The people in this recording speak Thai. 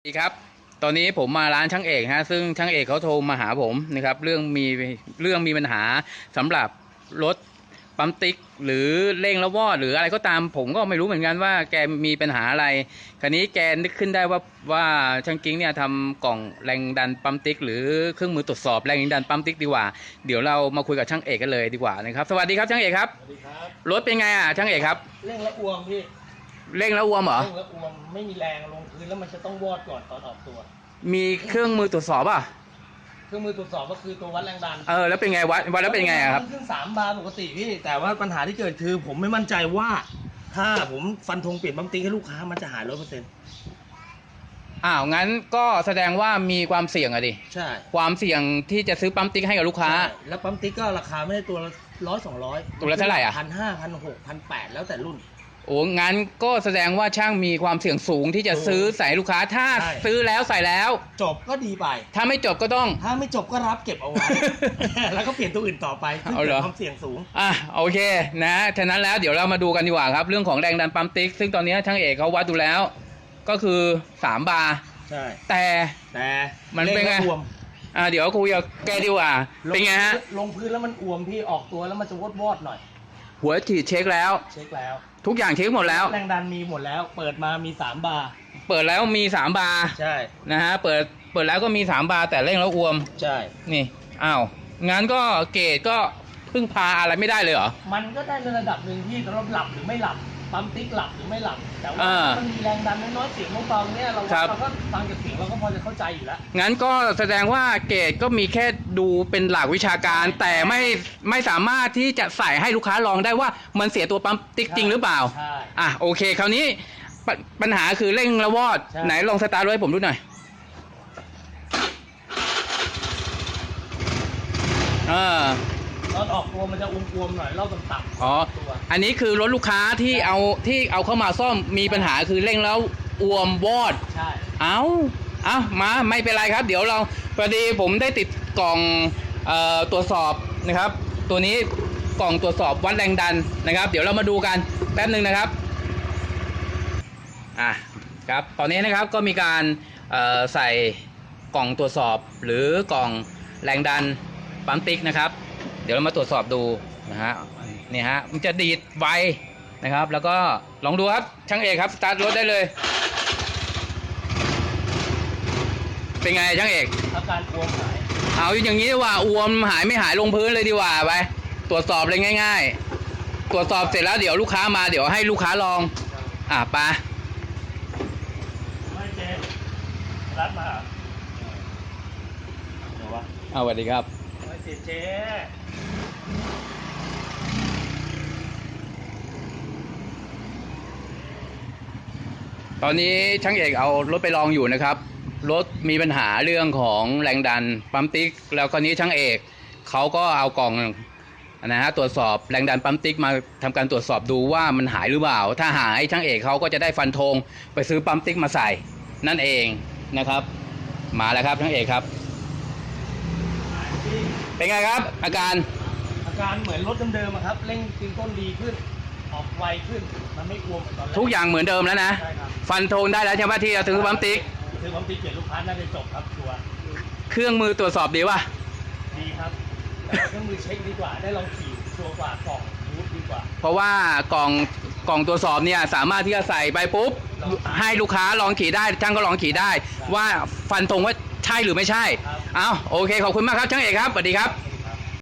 สวัสดีครับ ตอนนี้ผมมาร้านช่างเอกฮะ ซึ่งช่างเอกเขาโทรมาหาผมนะครับ เรื่องมีเรื่องมีปัญหาสำหรับรถปั๊มติ๊ก หรือเร่งระวอดหรืออะไรก็ตามผมก็ไม่รู้เหมือนกันว่าแกมีปัญหาอะไร คราวนี้แกนึกขึ้นได้ว่าว่าช่างกิ้งเนี่ยทำกล่องแรงดันปั๊มติ๊ก หรือเครื่องมือตรวจสอบแรงดันปั๊มติ๊กดีกว่า เดี๋ยวเรามาคุยกับช่างเอกกันเลยดีกว่านะครับ สวัสดีครับช่างเอกครับ สวัสดีครับ รถเป็นไงอะช่างเอกครับ เร่งและอวมพี่ เร่งแล้วอ้วมเหรอเร่งและอวมไม่มีแรงลงพื้นแล้วมันจะต้องวอดก่อนตอนออกตัว มีเครื่องมือตรวจสอบอะ เครื่องมือตรวจสอบก็คือตัววัดแรงดันเออ แล้วเป็นไงวัดวัดแล้วเป็นไงอะครับมันขึ้นสามบาร์ปกติพี่แต่ว่าปัญหาที่เกิดคือ ผมไม่มั่นใจว่า ถ้าผมฟันธงเปลี่ยนปั๊มติ๊กให้ลูกค้ามันจะหายร้อยเปอร์เซ็นต์อ้าว งั้นก็แสดงว่ามีความเสี่ยงอะดิ ใช่ความเสี่ยงที่จะซื้อปั๊มติ๊กให้กับลูกค้า ใช่แล้วปั๊มติ๊กก็ราคาไม่ได้ตัวละร้อยสองร้อยตัวละเท่าไหร่อะ พันห้าพันหกพันแปดแล้วแต่รุ่น โอ้งั้นก็แสดงว่าช่างมีความเสี่ยงสูงที่จะซื้อใส่ให้ลูกค้าถ้าใช่ ซื้อแล้วใส่แล้ว จบก็ดีไป ถ้าไม่จบก็ต้อง ถ้าไม่จบก็รับเก็บเอาไว้ แล้วก็เปลี่ยนตัวอื่นต่อไปซึ่งเอาเหรเกิอดความเสี่ยงสูง อะโอเคนะฉะนั้นแล้วเดี๋ยวเรามาดูกันดีกว่าครับ เรื่องของแรงดันปั๊มติ๊ก ซึ่งตอนนี้ช่างเอกเขาวัดดูแล้ว ก็คือ 3 บาร์ใช่ แต่ แต่มันเป็นไงร่และอวมอะเดี๋ยวคุยกับแกดีกว่า เป็นไงฮะ ลงพื้นแล้วมันอวมพี่ออกตัวแล้วมันจะวอดวอดๆหน่อย หัวฉีดเช็คแล้ว เช็คแล้ว ทุกอย่างเช็คหมดแล้ว แรงดันมีหมดแล้ว เปิดมามี3บาร์เปิดแล้วมี3บาร์ใช่นะฮะเปิดเปิดแล้วก็มี3บาร์แต่เร่งแล้วอวม ใช่นี่อ้าวงั้นก็เกรดก็พึ่งพาอะไรไม่ได้เลยเหรอ มันก็ได้ในระดับหนึ่งที่สำหรับหลับหรือไม่หลับ ปั๊มติ๊กหลับหรือไม่หลับแต่ว่าอ่ามันมีแรงดันน้อยๆเสียงเบาๆเนี่ยเราครับเราก็ฟังจากเสียงเราก็พอจะเข้าใจอยู่แล้ว งั้นก็แสดงว่าเกรดก็มีแค่ดูเป็นหลักวิชาการ แต่ไม่ไม่สามารถที่จะใส่ให้ลูกค้าลองได้ว่ามันเสียตัวปั๊มติ๊กจริงหรือเปล่า ใช่ อะโอเค คราวนี้ปญปัญหาคือเร่งระวอด ใช่ ไหนลองสตาร์ทรถให้ผมดูหน่อยอ่า ตอนออกตัวมันจะอวมๆหน่อยรอบต่ำๆอ๋อ ตัวอันนี้คือรถลูกค้าที่เอาที่เอาเข้ามาซ่อมมีปัญหาคือเร่งแล้วอวมวอด ใช่ เอาเอามาไม่เป็นไรครับ เดี๋ยวเราพอดีผมได้ติดกล่องเอ่อตรวจสอบนะครับ ตัวนี้กล่องตรวจสอบวัดแรงดันนะครับ เดี๋ยวเรามาดูกันแป๊บหนึ่งนะครับอะครับตอนนี้นะครับก็มีการเอ่อใส่กล่องตรวจสอบหรือกล่องแรงดันปั๊มติ๊กนะครับเดี๋ยวเรามาตรวจสอบดูนะฮะนี่ฮะมันจะดีดไวนะครับ แล้วก็ลองดูครับช่างเอกครับสตาร์ทรถได้เลย เป็นไงช่างเอกอาการอวมหายเอาอย่างนี้ดีกว่าอวมหายไม่หายลงพื้นเลยดีกว่าไปตรวจสอบเลยง่าย ๆ ตรวจสอบเสร็จแล้วเดี๋ยวลูกค้ามาเดี๋ยวให้ลูกค้าลอง อะไปไม่เจ๊รัดมาเหรอเดี๋ยววะเอาสวัสดีครับไม่เสียเจ๊ตอนนี้ช่างเอกเอารถไปลองอยู่นะครับ รถมีปัญหาเรื่องของแรงดันปั๊มติ๊ก แล้วคราวนี้ช่างเอกเขาก็เอากล่องนะฮะตรวจสอบแรงดันปั๊มติ๊กมาทำการตรวจสอบดูว่ามันหายหรือเปล่า ถ้าหายช่างเอกเขาก็จะได้ฟันธงไปซื้อปั๊มติ๊กมาใส่นั่นเองนะครับ มาแล้วครับช่างเอกครับ เป็นไงครับ อาการอาการเหมือนรถเดิมๆอะครับเร่งตีนต้นดีขึ้น ออกไวขึ้น มันไม่กลัวเหมือนตอนแรกทุกอย่างเหมือนเดิมแล้วนะ ใช่ครับฟันธงได้แล้วใช่ไหมที่เราซื้อปั๊มติ๊กคือความตีเกียรติลูกค้าน่าจะจบครับชัวร์เครื่องมือตรวจสอบดีป่ะดีครับแต่ว่าเครื่องมือเช็คดีกว่าได้ลองขี่ชัวร์กว่ากล่องรูทดีกว่า เพราะว่ากล่องกล่องตรวจสอบเนี่ยสามารถที่จะใส่ไปปุ๊บ ให้ลูกค้าลองขี่ได้ช่างก็ลองขี่ได้ ว่าฟันธงว่าใช่หรือไม่ใช่ เอาโอเค ขอบคุณมากครับช่างเอกครับสวัสดีครับ